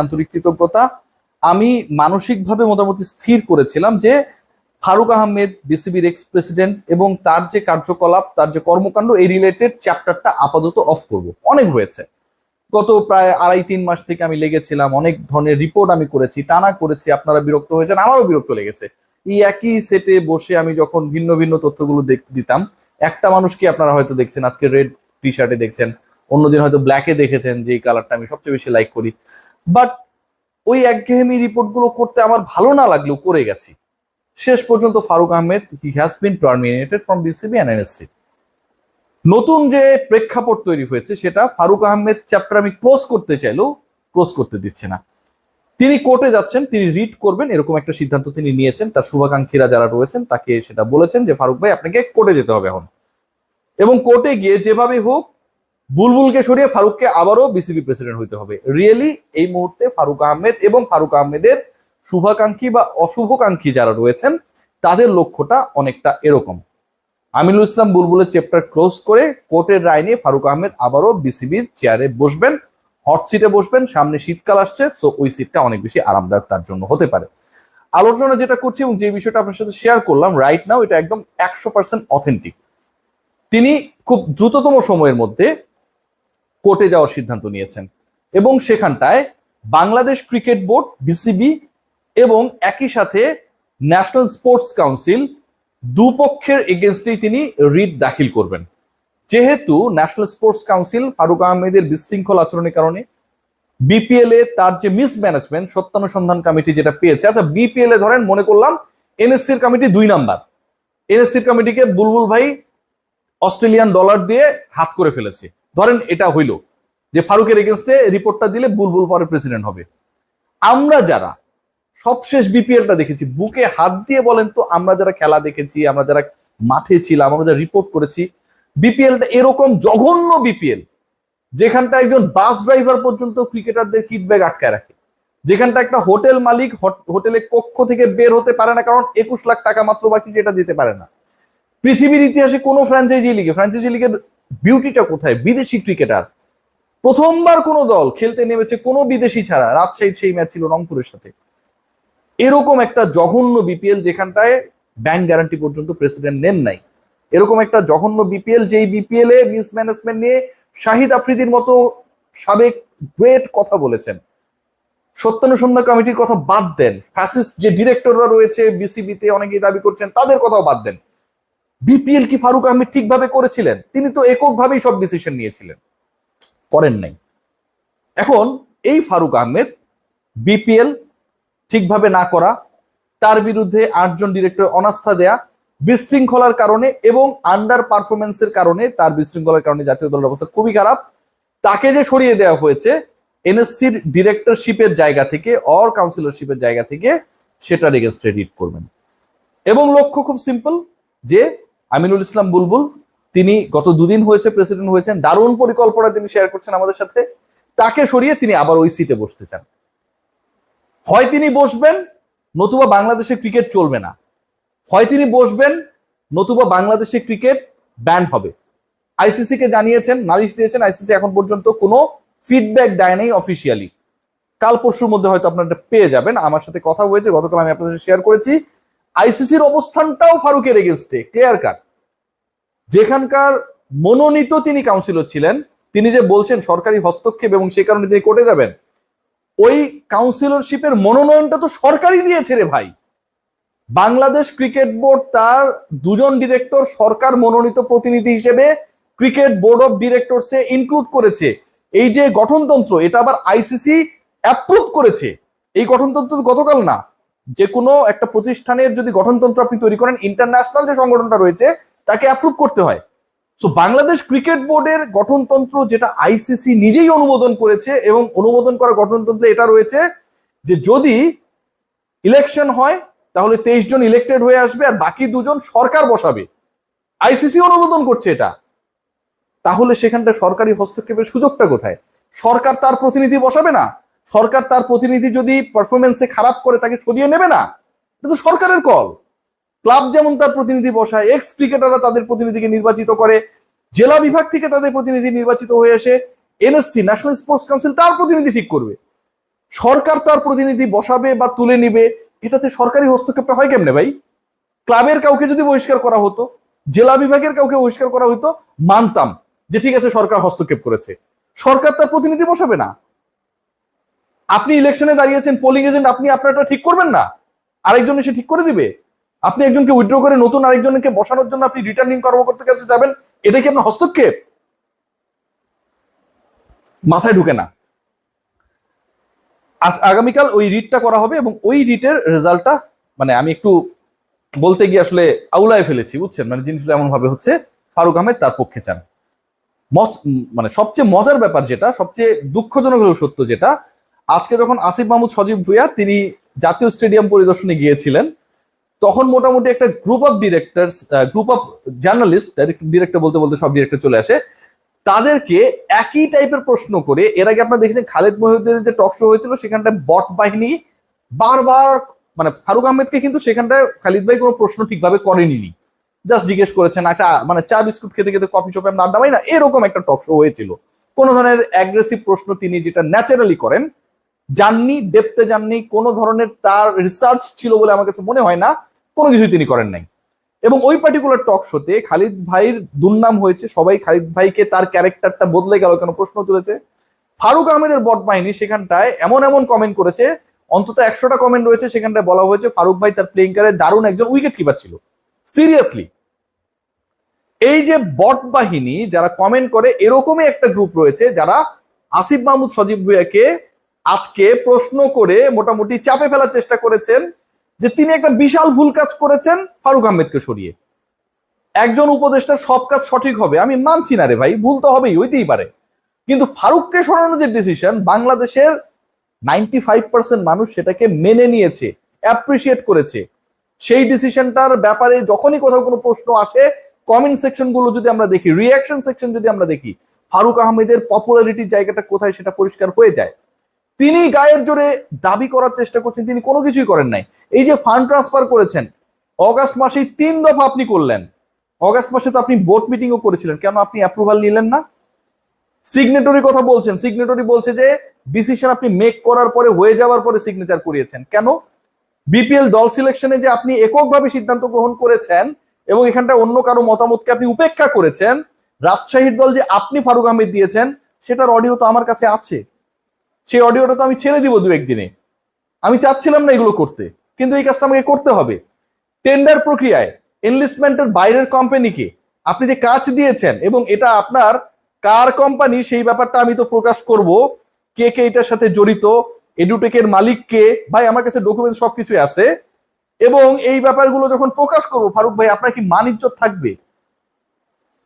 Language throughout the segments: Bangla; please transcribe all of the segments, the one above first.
আন্তরিক কৃতজ্ঞতা আমি মানসিকভাবে মোটামুটি স্থির করেছিলাম যে ফারুক আহমেদ, বিসিবির এক্স প্রেসিডেন্ট এবং তার যে কার্যকলাপ, তার যে কর্মকাণ্ড, এই রিলেটেড চ্যাপ্টারটা আপাতত অফ করব। অনেক হয়েছে। গত প্রায় আড়াই তিন মাস থেকে আমি লেগেছিলাম, অনেক ধরনের রিপোর্ট আমি করেছি, টানা করেছি, আপনারা বিরক্ত হয়েছেন, আমারও বিরক্ত লেগেছে। এই একই সেটে বসে আমি যখন ভিন্ন ভিন্ন তথ্যগুলো দিতাম, একটা মানুষকে আপনারা হয়তো দেখছেন, আজকে রেড টি শার্টে দেখছেন, অন্যদিন হয়তো ব্ল্যাকে দেখেছেন যে এই কালারটা আমি সবচেয়ে বেশি লাইক করি। বাট ওই একঘেয়েমি রিপোর্টগুলো করতে আমার ভালো না লাগলেও করে গেছি। শেষ পর্যন্ত Faruk Ahmed he has been terminated from BCB and NSC নতুন যে প্রেক্ষাপট তৈরি হয়েছে, সেটা ফারুক আহমেদ চ্যাপ্টার আমি ক্লোজ করতে চাইলেও ক্লোজ করতে দিচ্ছে না। তিনি কোর্টে যাচ্ছেন, তিনি রিড করবেন, এরকম একটা সিদ্ধান্ত তিনি নিয়েছেন। তার শুভাকাঙ্ক্ষীরা যারা রয়েছেন, তাকে সেটা বলেছেন যে, ফারুক ভাই, আপনাকে কোর্টে যেতে হবে এখন। এবং কোর্টে গিয়ে যেভাবে হোক বুলবুলকে সরিয়ে ফারুককে আবারও বিসিবি প্রেসিডেন্ট হইতে হবে। রিয়েলি এই মুহূর্তে ফারুক আহমেদ এবং ফারুক আহমেদের শুভাকাঙ্ক্ষী বা অশুভকাঙ্ক্ষী যারা রয়েছেন, তাদের লক্ষ্যটা অনেকটা এরকম। আমিনুল ইসলাম বুলবুলের চ্যাপ্টার ক্লোজ করে কোর্টের রায় নিয়ে ফারুক আহমেদ আবারও বিসিবির চেয়ারে বসবেন। হট সিটে বসবেন, সামনে শীতকাল আসছে সো ওই সিটটা অনেক বেশি আরামদায়ক তার জন্য হতে পারে। আলোচনা যেটা করছি এবং যে বিষয়টা আপনার সাথে শেয়ার করলাম রাইট নাও এটা একদম একশো পার্সেন্ট অথেন্টিক তিনি খুব দ্রুততম সময়ের মধ্যে কোর্টে যাওয়ার সিদ্ধান্ত নিয়েছেন। এবং সেখানটায় বাংলাদেশ ক্রিকেট বোর্ড, বিসিবি এবং একই সাথে ন্যাশনাল স্পোর্টস কাউন্সিল দুপক্ষের এগেনস্টেই তিনি রিট দাখিল করবেন। যেহেতু ন্যাশনাল স্পোর্টস কাউন্সিল ফারুক আহমেদের বিশৃঙ্খল আচরণের কারণে বিপিএল এ তার যে মিসম্যানেজমেন্ট সত্যানুসন্ধান কমিটি যেটা পেয়েছে আচ্ছা বিপিএল এ ধরেন মনে করলাম এনএসসির কমিটি দুই নাম্বার। এনএসসির কমিটিকে বুলবুল ভাই অস্ট্রেলিয়ান ডলার দিয়ে হাত করে ফেলেছে। ধরেন এটা হইল যে ফারুকের এগেনস্টে রিপোর্টটা দিলে বুলবুল পরে প্রেসিডেন্ট হবে। আমরা যারা সবশেষ বিপিএলটা দেখেছি, বুকে হাত দিয়ে বলেন তো, আমরা যারা খেলা দেখেছি, আমরা যারা মাঠে ছিলাম, আমরা যারা রিপোর্ট করেছি, বিপিএলটা এরকম জঘন্য বিপিএল, যেখানটা একজন বাস ড্রাইভার পর্যন্ত ক্রিকেটারদের কিট ব্যাগ আটকায় রাখে। যেখানটা একটা হোটেল মালিক হোটেলে কক্ষ থেকে বের হতে পারে না, কারণ একুশ লাখ টাকা মাত্র বাকি যেটা দিতে পারে না। পৃথিবীর ইতিহাসে কোনো ফ্র্যাঞ্চাইজি লিগে ফ্র্যাঞ্চাইজি লিগের বিউটিটা কোথায়? বিদেশি ক্রিকেটার। প্রথমবার কোনো দল খেলতে নেমেছে কোনো বিদেশি ছাড়া। রাজশাহীর সেই ম্যাচ ছিল রংপুরের সাথে। এরকম একটা জঘন্য বিপিএল যেখানটায় ব্যাংক গ্যারান্টি পর্যন্ত প্রেসিডেন্ট নেন নাই। এরকম একটা জঘন্য বিপিএল যেই বিপিএল এ মিসম্যানেজমেন্ট নিয়ে শাহিদ আফ্রিদির মতো সাবেক গ্রেট কথা বলেছেন। সত্যানুসন্ধান কমিটির কথা বাদ দেন। ফ্যাসিস্ট যে ডিরেক্টররা রয়েছে বিসিবিতে অনেকেই দাবি করছেন, তাদের কথাও বাদ দেন। বিপিএল কি ফারুক আহমেদ ঠিকভাবে করেছিলেন? তিনি তো এককভাবেই সব ডিসিশন নিয়েছিলেন। করেন নাই। এখন এই ফারুক আহমেদ বিপিএল ঠিকভাবে না করা, তার বিরুদ্ধে আটজন ডিরেক্টর অনাস্থা দেয়া, বিশৃঙ্খলার কারণে এবং আন্ডার পারফরমেন্সের কারণে, তার বিশৃঙ্খলার কারণে জাতীয় দলের অবস্থা খুবই খারাপ। তাকে যে সরিয়ে দেওয়া হয়েছে, এনএসসির ডিরেক্টরশিপের জায়গা থেকে অর কাউন্সিলরশিপের জায়গা থেকে, সেটার এগেনস্টে রিড করবেন। এবং লক্ষ্য খুব সিম্পল যে আমিনুল ইসলাম বুলবুল, তিনি গত দুদিন হয়েছে প্রেসিডেন্ট হয়েছেন। দারুণ পরিকল্পনা তিনি শেয়ার করছেন আমাদের সাথে। তাকে সরিয়ে তিনি আবার ওই সিটে বসতে চান। হয় তিনি বসবেন, নতুবা বাংলাদেশে ক্রিকেট চলবে না। হয় তিনি বসবেন, নতুবা বাংলাদেশে ক্রিকেট ব্যান হবে। আইসিসি কে জানিয়েছেন, নালিশ দিয়েছেন আইসিসি এখন পর্যন্ত কোনো ফিডব্যাক দেয় নাই অফিসিয়ালি কাল পরশুর মধ্যে হয়তো আপনারা পেয়ে যাবেন। আমার সাথে কথা হয়েছে, গতকাল আমি আপনাদের শেয়ার করেছি। আইসিসির অবস্থানটাও ফারুকের এগেনস্টে ক্লিয়ার কাট যেখানকার মনোনীত তিনি কাউন্সিলর ছিলেন, তিনি যে বলছেন সরকারি হস্তক্ষেপ এবং সে কারণে তিনি কোর্টে যাবেন, ওই কাউন্সিলরশিপের মনোনয়নটা তো সরকারই দিয়েছে রে ভাই। বাংলাদেশ ক্রিকেট বোর্ড তার দুজন ডিরেক্টর সরকার মনোনীত প্রতিনিধি হিসেবে ক্রিকেট বোর্ড অফ ডিরেক্টরসে ইনক্লুড করেছে। এই যে গঠনতন্ত্র, এটা আবার আইসিসি অ্যাপ্রুভ করেছে। এই গঠনতন্ত্র গতকাল না যে কোনো একটা প্রতিষ্ঠানের যদি গঠনতন্ত্র আপনি তৈরি করেন ইন্টারন্যাশনাল যে সংগঠনটা রয়েছে, তাকে অ্যাপ্রুভ করতে হয়। সো বাংলাদেশ ক্রিকেট বোর্ডের গঠনতন্ত্র যেটা আইসিসি নিজেই অনুমোদন করেছে এবং অনুমোদন করা গঠনতন্ত্রে এটা রয়েছে যে যদি ইলেকশন হয়, তাহলে তেইশ জন ইলেক্টেড হয়ে আসবে আর বাকি দুজন সরকার বসাবে। আইসিসি অনুমোদন করছে এটা। তাহলে সেখানটা সরকারি হস্তক্ষেপের সুযোগটা কোথায়? সরকার তার প্রতিনিধি বসাবে না? সরকার তার প্রতিনিধি যদি পারফরমেন্সে খারাপ করে তাকে সরিয়ে নেবে না, এটা তো সরকারের কল। ক্লাব যেমন তার প্রতিনিধি বসায় এক্স ক্রিকেটাররা তাদের প্রতিনিধিকে নির্বাচিত করে, জেলা বিভাগ থেকে তাদের প্রতিনিধি নির্বাচিত হয়ে এসে এনএসসি ন্যাশনাল স্পোর্টস কাউন্সিল তার প্রতিনিধি ঠিক করবে। সরকার তার প্রতিনিধি বসাবে বা তুলে নিবে, এটাতে সরকারি হস্তক্ষেপটা হয় কেমনে ভাই? ক্লাবের কাউকে যদি বহিষ্কার করা হতো, জেলা বিভাগের কাউকে বহিষ্কার করা হতো মানতাম যে ঠিক আছে সরকার হস্তক্ষেপ করেছে। সরকার তার প্রতিনিধি বসাবে না। আপনি ইলেকশনে দাঁড়িয়েছেন পোলিং এজেন্ট আপনি আপনারটা ঠিক করবেন না? আরেকজন এসে ঠিক করে দিবে? আপনি একজনকে উইথড্র করে নতুন আরেকজনকে বসানোর জন্য আপনি রিটার্নিং কর্মকর্তার কাছে যাবেন? এটা কি আপনার হস্তক্ষেপ? মাথায় ঢুকে না। আজ আগামীকাল ওই রিটটা করা হবে এবং ওই রিটের রেজাল্টটা মানে আমি একটু বলতে গিয়ে আসলে আউলায় ফেলেছি, বুঝছেন? মানে জিনিসগুলো এমন ভাবে হচ্ছে, ফারুক আহমেদ তার পক্ষে চান। মানে সবচেয়ে মজার ব্যাপার যেটা, সবচেয়ে দুঃখজনক হলেও সত্য যেটা আজকে যখন আসিফ মাহমুদ সজীব ভুইয়া তিনি জাতীয় স্টেডিয়াম পরিদর্শনে গিয়েছিলেন, তখন মোটামুটি একটা group of director group of journalist director বলতে বলতে সব ডিরেক্টর চলে আসে, তাদেরকে একই টাইপের প্রশ্ন করে, এর আগে আপনারা দেখেছেন খালেদ মহিউদ্দিনের যে টক শো হয়েছিল, সেখানটায় বট বাহিনী বারবার মানে ফারুক আহমেদকে কিন্তু সেখানটায় খালিদ ভাই কোনো প্রশ্ন ঠিকভাবে করেনি। জাস্ট জিজ্ঞেস করেছেন, একটা মানে চা বিস্কুট খেতে খেতে কফি শপে আমরা আড্ডা মারি না? এরকম একটা টক শো হয়েছিল। কোনো ধরনের অ্যাগ্রেসিভ প্রশ্ন তিনি যেটা ন্যাচারালি করেন যাননি ডেপতে যাননি কোনো ধরনের তার রিসার্চ ছিল বলে আমার কাছে মনে হয় না, কোনো কিছুই তিনি করেন নাই। এবং ওই পার্টিকুলার টক শোতে খালিদ ভাইয়ের দুর্নাম হয়েছে, সবাই খালিদ ভাইকে তার ক্যারেক্টারটা বদলে গেল কেন প্রশ্ন তুলেছে। ফারুক আহমেদের বট বাহিনী সেখানটায় এমন এমন কমেন্ট করেছে, অন্তত একশোটা কমেন্ট রয়েছে, সেখানটায় বলা হয়েছে ফারুক ভাই তার প্লেইং কারে দারুণ একজন উইকেট কিপার ছিল। সিরিয়াসলি এই যে বট বাহিনী, যারা কমেন্ট করে, এরকমই একটা গ্রুপ রয়েছে, যারা আসিফ মাহমুদ সজীব ভুইয়াকে আজকে প্রশ্ন করে মোটামুটি চাপে ফেলার চেষ্টা করেছেন যে তিনি একটা বিশাল ভুল কাজ করেছেন ফারুক আহমেদকে সরিয়ে। একজন উপদেষ্টার সব কাজ সঠিক হবে, আমি মানছি না রে ভাই, ভুল তো হবেই, হইতেই পারে। কিন্তু ফারুককে সরানোর যে ডিসিশন বাংলাদেশের নাইনটি ফাইভ পার্সেন্ট মানুষ সেটাকে মেনে নিয়েছে অ্যাপ্রিসিয়েট করেছে। সেই ডিসিশনটার ব্যাপারে যখনই কোথাও কোনো প্রশ্ন আসে কমেন্ট সেকশনগুলো যদি আমরা দেখি রিয়াকশন সেকশন যদি আমরা দেখি, ফারুক আহমেদের পপুলারিটির জায়গাটা কোথায় সেটা পরিষ্কার হয়ে যায়। তিনি গায়ের জোরে দাবি করার চেষ্টা করছেন, তিনি কোনো কিছুই করেন নাই। এই যে ফান্ড ট্রান্সফার করেছেন, অগাস্ট মাসেই তিন দফা আপনি করলেন। অগাস্ট মাসে তো আপনি বোর্ড মিটিংও করেছিলেন, কেন আপনি অ্যাপ্রুভাল নিলেন না? সিগনেটরি কথা বলছেন সিগনেটরি বলছে যে ডিসিশন আপনি মেক করার পরে, হয়ে যাওয়ার পরে সিগনেচার করিয়েছেন। কেন? বিপিএল দল সিলেকশনে যে আপনি এককভাবে সিদ্ধান্ত গ্রহণ করেছেন এবং এখানটা অন্য কারও মতামতকে আপনি উপেক্ষা করেছেন, রাজশাহীর দল যে আপনি ফারুক আহমেদ দিয়েছেন, সেটার অডিও তো আমার কাছে আছে। সেই অডিওটা তো আমি ছেড়ে দিব দু একদিনে। আমি চাচ্ছিলাম না এগুলো করতে, কিন্তু এই কাজটা আমাকে করতে হবে। টেন্ডার প্রক্রিয়ায় এনলিস্টমেন্টের বাইরের কোম্পানিকে আপনি যে কাজ দিয়েছেন এবং এটা আপনার কার কোম্পানি সেই ব্যাপারটা আমি তো প্রকাশ করব। কে কে এটার সাথে জড়িত এডুটেকের মালিক কে ভাই, আমার কাছে ডকুমেন্ট সবকিছুই আছে। এবং এই ব্যাপারগুলো যখন প্রকাশ করব, ফারুক ভাই, আপনার কি মানিজ্য থাকবে?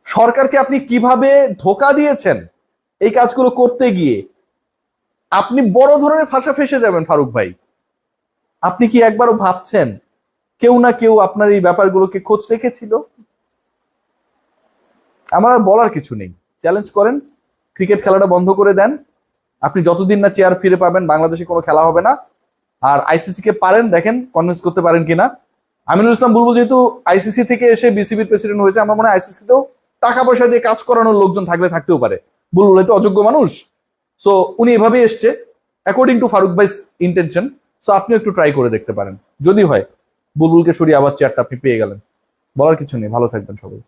সরকারকে আপনি কীভাবে ধোকা দিয়েছেন এই কাজগুলো করতে গিয়ে? আপনি বড় ধরনের ফাঁসা ফেসে যাবেন, ফারুক ভাই। আপনি কি একবারও ভাবছেন কেউ না কেউ আপনার এই ব্যাপারগুলোকে খোঁজ রেখেছিল? আমার আর বলার কিছু নেই। চ্যালেঞ্জ করেন ক্রিকেট খেলাটা বন্ধ করে দেন। আপনি যতদিন না চেয়ার ফিরে পাবেন, বাংলাদেশে কোনো খেলা হবে না। আর আইসিসি কে পারেন, দেখেন কনভিন্স করতে পারেন কিনা। আমিনুল ইসলাম বুলবুল যেহেতু আইসিসি থেকে এসে বিসিবির প্রেসিডেন্ট হয়েছে, আমার মনে হয় আইসিসিতেও টাকা পয়সা দিয়ে কাজ করানোর লোকজন থাকলে থাকতেও পারে। বুলবুল হয়তো অযোগ্য মানুষ। সো উনি এভাবে এসছে অ্যাকর্ডিং টু ফারুক ভাইস ইন্টেনশন সো আপনিও একটু ট্রাই করে দেখতে পারেন। যদি হয়, বুলবুলকে সরিয়ে আবার চেয়ারটা আপনি পেয়ে গেলেন। বলার কিছু নেই, ভালো থাকবেন সবাই।